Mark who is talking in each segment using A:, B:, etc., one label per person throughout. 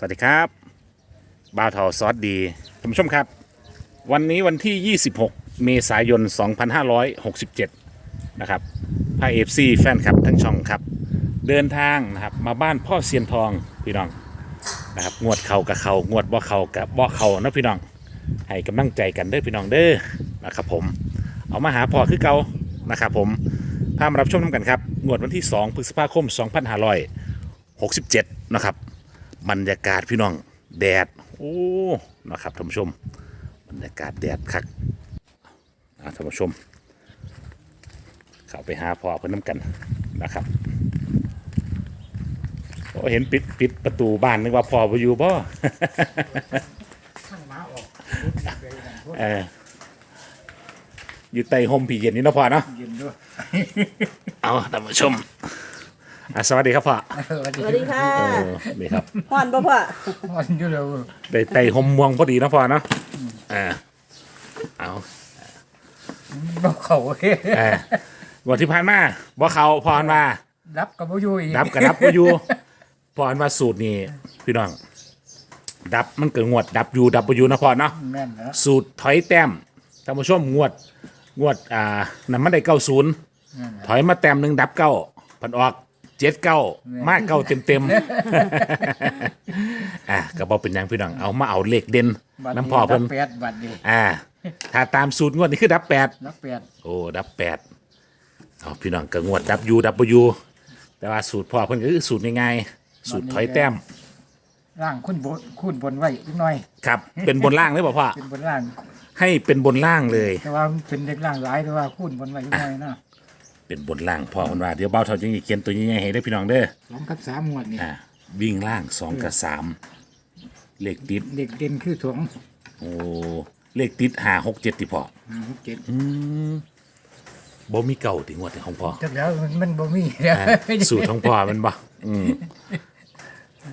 A: สวัสดีครับบาทาซอสดีท่านผู้ชมครับ วันนี้วันที่ 26 เมษายน 2567 นะครับพาเอฟซีแฟนคลับทั้งช่องครับ เดินทางนะครับมาบ้านพ่อเซียนทองพี่น้องนะครับงวดเขากับเขางวดบ่เขากับบ่เขานะพี่น้องให้กำลังใจกันเด้อพี่น้องเด้อนะครับผม เอามาหาพ่อคือเก่านะครับผมพามารับชมน้ำกันครับงวดวันที่ 2 พฤษภาคม 2567 นะครับ บรรยากาศพี่น้องแดดโอ้นะครับท่านผู้ชม บรรยากาศแดดคักอ่าท่านผู้ชม เข้าไปหาพ่อเพื่อนน้ำกันนะครับโอ้เห็นปิดปิดประตูบ้านนึกว่าพ่อไปอยู่บ่
B: ข้างม้าออก
A: เอออยู่ใต้ห่มผีเย็นนี่เนาะพ่อเนาะ
B: เย็นด้วย
A: เอาท่านผู้ชม อะสวัสดีครับพ่อ
C: สวัสดีค่ะ
A: เออนี่ครับ
C: ฮอนบ่พ่อ
B: มันอยู่แล้ว
A: ได้ไต่ห่มม่วงพอดีเนาะพ่อเนาะอ่าเอา
B: บ่เขาเฮ้
A: เออวันที่ผ่านมาบ่เขาพรมา
B: รับกับบ่อยู่อีก
A: ดับกับดับก็อยู่พรมาสูตรนี่พี่น้อง ดับมันเกิดงวดดับอยู่ดับบ่อยู่นะพ่อเนาะ
B: แม่นแล้ว
A: สูตรถอยแต้มท่านผู้ชมงวด งวด อ่าน้ำมันได้เก้าศูนย์
B: แม่นแล้ว
A: ถอยมาแต้มหนึ่งดับเก้าพันออก เจ็ดเก้ามาเก้าเต็มเต็มๆ อะก็บอกเป็นหยังพี่น้องเอามาเอาเลขเด่น
B: บัด
A: น้ำพ่อเพิ่น
B: รับแปดบัดนี้
A: อ่า ถ้าตามสูตรงวดนี้คือดับแปด
B: รับแปด
A: โอ้ดับแปดเอาพี่น้องก็งวดดับยูดับเบิลยูแต่ว่าสูตรพ่อเพิ่นก็คือสูตรง่ายๆสูตรถอยแต้ม
B: ร่างคุณบนคุณบนไว้อีกหน่อย
A: ครับ เป็นบนล่างเลยเปล่าพ่อ
B: เป็นบนร่าง
A: ให้เป็นบนล่างเลย
B: แต่ว่ามันเป็นเด็กร่างหลายแต่ว่าคุณบนไว้อีกหน่อยนะ
A: เป็นบนล่างพ่อเพิ่นว่าเดี๋ยวเบ้าเท่าจังสิเขียนตัวใหญ่ๆให้ได้อพี่น้องเด้อ
B: สองกับสามหมวดนี่
A: อ่าวิ่งล่างสองกับสามเลขติด
B: เด็กเด่นคือสอง
A: โอ้เลขติดห้าหกเจ็ดติพ่อ
B: ห้าหกเจ็ด
A: บ่มีเก่าถึงวดของพ่อ
B: จักแล้วมันมันบ่มีแล้ว
A: อ่าสูตรของพ่อมันบ่อืม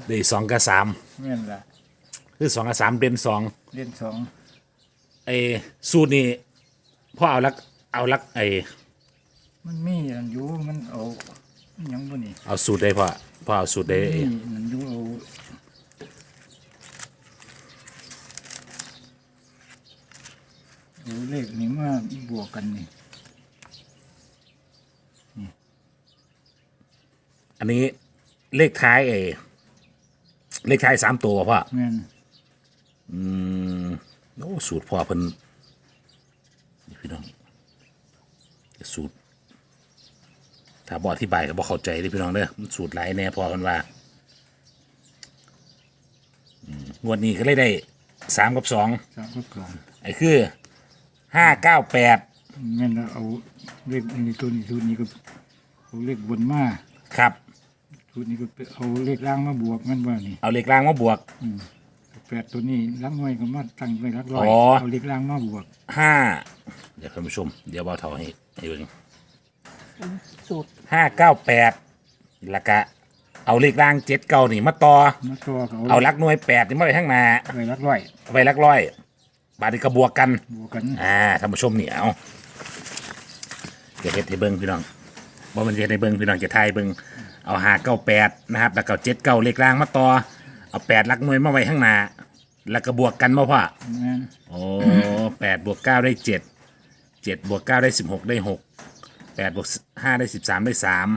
A: ได้สองกับสาม
B: แม่นล่ะ
A: คือสองกับสามเด่นสอง
B: เด่นสอง
A: ไอ้สูตรนี่พ่อเอาลัก เอาลักไอ้
B: มันมีอันอยู่มันเอาหยังบ่นี่
A: เอาสูตรได้พ่อพ่อเอาสูตรได้
B: นี่มันอยู่เอาเอาเลขนี้มาบวกกันนี่
A: อันนี้เลขท้ายไอ้เลขท้ายสามตัวพ่อ
B: แม่น
A: อืมโอ้สูตรพ่อเพิ่นนี่พี่น้องสูตร ถ้าบออธิบายก็บอเข้าใจเลยพี่น้องเด้อมันสูตรหลายแน่พอกันว่าอืมงวดนี้ก็เลยได้สามกับสอง
B: สามกับสอง
A: ไอ้คือห้าเก้าแปด
B: แม่นแล้วเอาเลขอันนี้ตัวนี้ตัวนี้ก็เอาเลขบนมา
A: ครับ
B: ตัวนี้ก็ไปเอาเลขล่างมาบวกแมันว่านี่
A: เอาเลขล่างมาบวก
B: แปดตัวนี้ลักน้อยก็มาตั้งไว้ลักร้อย
A: อ๋อ
B: เอาเลขล่างมาบวก
A: ห้าเดี๋ยวท่านผู้ชม เดี๋ยวเบาเท่าให้ให้เบิ่ง
C: สูตร
A: ห้าเก้าแปดแล้วก็เอาเลขล่างเจ็ดเก้านี่มาต่อ
B: มาตัวก็
A: เอาลักหน่วยแปดนี่มาไว้ข้างหน้า
B: ไว้ลักร้อย
A: เอาไว้ลักร้อย บาทนี้ก็บวกกัน
B: บวกกัน
A: อ่าท่านผู้ชมนี่เอาจะเฮ็ดให้เบิ่งพี่น้องว่ามันจะเฮ็ดให้เบิ่งพี่น้องจะทายเบิ่งเอาหาเก้าแปดนะครับ แล้วก็เจ็ดเก้าเลขล่างมาต่อ เอาแปดลักหน่วยมาไว้ข้างหน้า แล้วก็บวกกันมาพ่อ
B: แม่น
A: โอ้แปดบวกเก้าได้เจ็ดเจ็ดบวกเก้าได้สิบหกได้หก แปดบวกห้าได้สิบสามได้สาม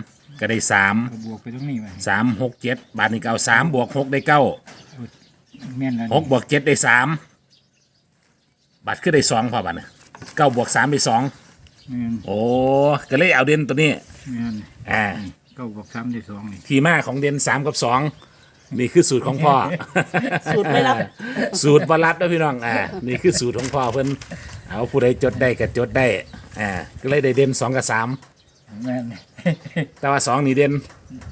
A: ก็ได้สาม
B: ก็บวกไปตรงนี้ไว้
A: สามหกเจ็ดบาทนี้ก็เอาสามบวกหกได้เก้า
B: แม่นแล้ว
A: หกบวกเจ็ดได้สามบาทขึ้นได้สองพอบาทนะเก้าบวกสามได้สอง
B: แม่น
A: โอ้ก็เลยเอาเด่นตัวนี้
B: แม่น
A: อ่า
B: เก้าบวกสามได้สองนี่
A: ที่มาของเด่นสามกับสองนี่คือสูตรของพ่อ
C: สูตรไม่รับ
A: สูตรบรัดนะพี่น้อง อ่า นี่คือสูตรของพ่อเพิ่น เอาผู้ใดจดได้ก็จดได้อ่าก็เลยได้เด่นสองกับสาม
B: แม่น
A: แต่ว่าสองนี่เด่น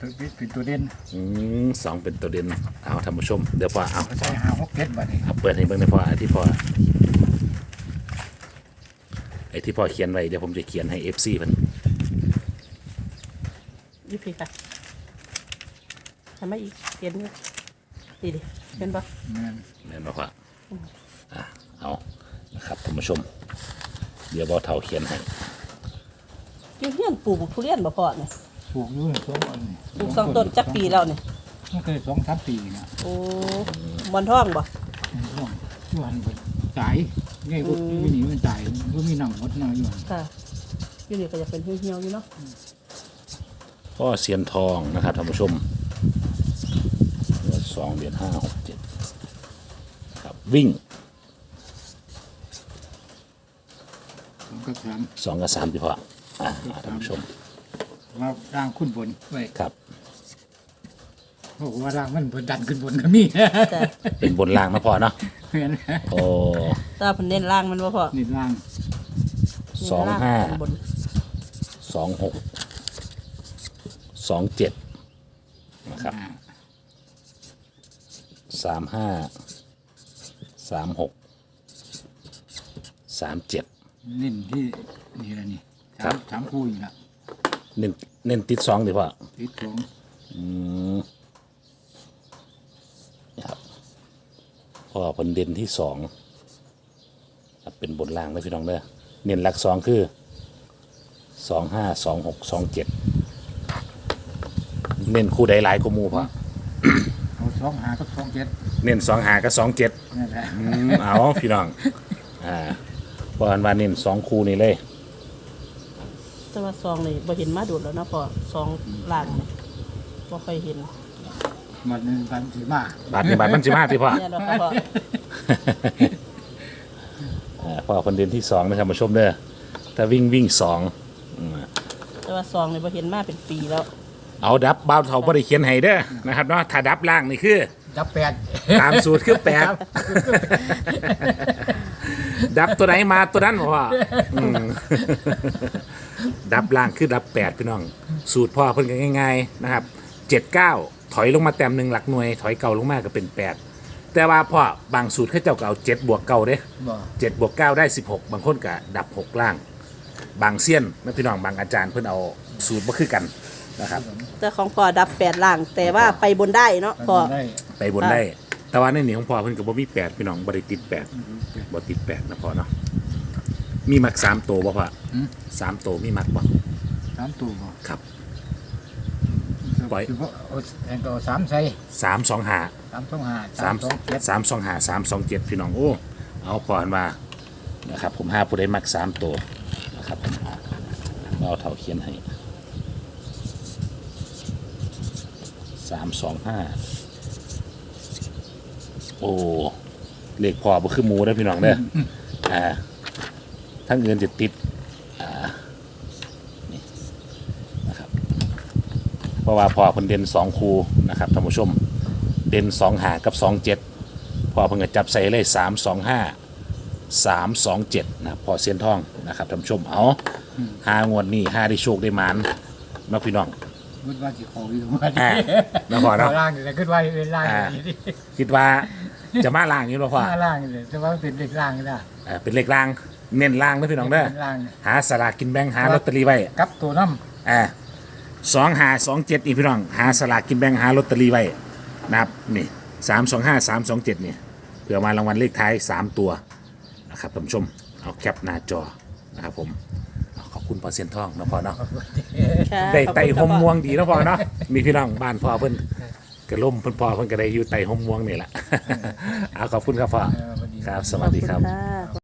B: ตัวนี้เป็นตัวเด่น
A: อืมสองเป็นตัวเด่นเอาท่านผู้ชมเดี๋ยวพ่อเอา
B: ก็ใช้ห้าหกเจ็ดบัดนี้
A: เอาเปิดให้เบิ่งในอยพ่อไอ้ที่พ่อไอ้ที่พ่อเขียนไว้เดี๋ยวผมจะเขียนให้เอฟซีเพิ่น
C: ยี่ปีค่ะทำไมอีกเขียนอยู่ดีดิเป็นปะ
B: แม่น
A: แม่นบ่พ่ออะเอา นะครับท่านผู้ชม เดี๋ยวบ่าวเท่าเขียนให้
C: อยูเฮียนปลูกทุเรียนบ่พอเนี่ย
B: ปลูกอยู่สองอันนี่
C: ปลูกสองต้นจักปีแล้วเนี่ย
B: มันเคยสองสามปีนะ
C: โอ้บอลท่องบ่
B: ช่วงช่วงมันตายไงพวก
C: อืม
B: ที่นี่มันตายมันมีหนังหมดหน้าอยู่หั่น
C: ค่ะอยู่นี่ก็จะเป็นเหี่ยวๆอยู่เนาะ
A: พ่อเซียนทองนะครับท่านผู้ชมงวดสองเดือนห้าหกเจ็ดครับวิ่ง
B: ผมก็ถาม
A: สองกับสามที่พ่ออ่าท่านผู้ชม
B: ว่าร่างขึ้นบนไว้
A: ครับ
B: เพราะว่าร่างมันบนดันขึ้นบนก็มี
C: แต่
A: เป็นบนล่างนะพ่อเนาะ
B: เห็นไหม
A: โอ้
C: ตาเพิ่นเน้นล่างมันบ่พอ
B: นี่ร่าง
A: สองห้า
C: เน้นล่งบน
A: สองหกสองเจ็ดนะครับ
B: อ่า
A: สามห้าสามหกสามเจ็ด
B: เน้นที่นี่แหละนี่
A: ครั
B: สา
A: บ
B: มสามคู่อยู่ละ
A: เน้นเน้นติดสองดีพ่อ
B: ติดสอง
A: อืมนะครับพ่อผลเด่นที่สองครับเป็นบนล่างนะพี่น้องเด้อเน้นหลักสองคือสองห้าสองหกสองเจ็ดเน้นคู่ใดหลายกว่าหมูพ่อ
B: เอาสองหากับสองเจ็ด
A: เน้นสองหากับสองเจ็ด
B: นั่นแหละ
A: อืมเอาพี่น้อง อ่าเพราะอันว่าเน้นสองคู่นี่เลย
C: แต่ว่าซองนี่บ่เห็นมาโดดแล้วเนาะพอซองล่างนี่บ่ค่อยเห็น
B: มันเป็นพันสีมา
A: บาทนี่บาทมันสิมาที่พ่อ
C: เนี่ยเราค่ะพอ
A: อ่าพ่อคนเด่นที่สองนะครับมาชมเด้อถ้าวิ่งวิ่งสองอืม
C: แต่ว่าซองนี่บ่เห็นมาเป็นปีแล้ว
A: เอาดับบ้าวเขาบริเขียนให้เด้อนะครับเนาะถ้าดับล่างนี่คือ
B: จับแปด
A: ตามสูตรคือแปด ดับตัวไหนมาตัวนั้นพ่ออืมดับล่างคือดับแปดพี่น้อง สูตรพ่อเพิ่นก็ง่ายๆนะครับเจ็ดเก้าถอยลงมาแต้มหนึ่งหลักหน่วย ถอยเก่าลงมาก็เป็นแปดแต่ว่าพ่อบางสูตรเขาเจ้าก็เอาเจ็ดบวกเก่าเด้
B: บ่
A: เจ็ดบวกเก้าได้สิบหกบางคนก็ดับหกล่าง บางเซียนนะพี่น้องบางอาจารย์เพิ่นเอาสูตรมาคือกันนะครับ
C: แต่ของพอดับแปดล่าง แต่ว่าไปบนได้เนาะพอ
B: ได้
A: ไปบนได้ แต่ว่าในหนีของพ่อเพิ่นก็บ่มีแปดพี่น้องบ่ได้ติดแปดบ่ติดแปดนะพ่อเนาะมีมักสามตัวบ่พ่อ
B: หืม
A: สามตัวมีมักบ่
B: สามตัวบ่
A: ครับ ปล่อย
B: คือว่าเอาแทนก็เอาสามใส่
A: สามสองหา
B: สามสองห้า
A: สาม
B: สองเจ็ด
A: สามสองหาสามสองเจ็ดพี่น้องโอ้เอาพออันมานะครับ ผมห้าผู้ใดมักสามตัวนะครับผมเอาเท่าเขียนให้สามสองห้า โอ้เลขพอบ่คือหมูได้อพี่น้องเด้ออ่าทั้งเงินจะติดอ่านี่นะครับเพราะว่าพอเพิ่นเด่นสองคูนะครับท่านผู้ชม เด่นสองหากับสองเจ็ดพอเพิ่งจะจับใส่เลยสามสองห้าสามสองเจ็ดนะครับพอเสียนทองนะครับท่านผู้ชมเอาหางวดนี้ห้าได้โชคได้หมานเนาะพี่น้อง
B: คิดว่าสิเขาอยู่ว่า
A: อ่าแล้วพอเนาะ
B: ล่างนี่แหละคิดว่าเป็นล่าง
A: อ่า
B: นี่ดิ
A: คิดว่า จะมาล่างอยู่เนาะพ่อ
B: หน้าล่างนี่เลยแต่ว่าเป็นเด็กล่างนี่นะ
A: เออเป็นเลขล่าง เน้นล่างนะพี่น้องเด้อ
B: เป็นล่างนี่
A: หาสลากกินแบ่งหาลอตเตอรี่ไว้
B: กับตัวน้
A: อ่าสองหาสองเจ็ดนี่พี่น้อง หาสลากกินแบ่งหาลอตเตอรี่ไว้นะครับนี่สามสองห้าสามสองเจ็ดนี่เพื่อมารางวัลเลขท้ายสามตัวนะครับท่านผู้ชมเอาแคปหน้าจอนะครับผมเอาขอบคุณพอเซียนทองเนาะพอเนาะ
C: ค่ะ
A: ได้
C: ขอบ
A: ไต่
C: คุณ
A: หม
C: ค่ะพ่อ
A: ม่วงดีเนาะพอเนาะมีพี่น้องบ้านพ่อเพิ่น กระล่มเพิ่นพ่อเพิ่นก็ได้อยู่ไต่หมม่วงนี่แหละ เอาขอบคุณครับพ่อำ
B: เออพอดี
A: ครับสวัสดีครับ
C: ขอณค่ะ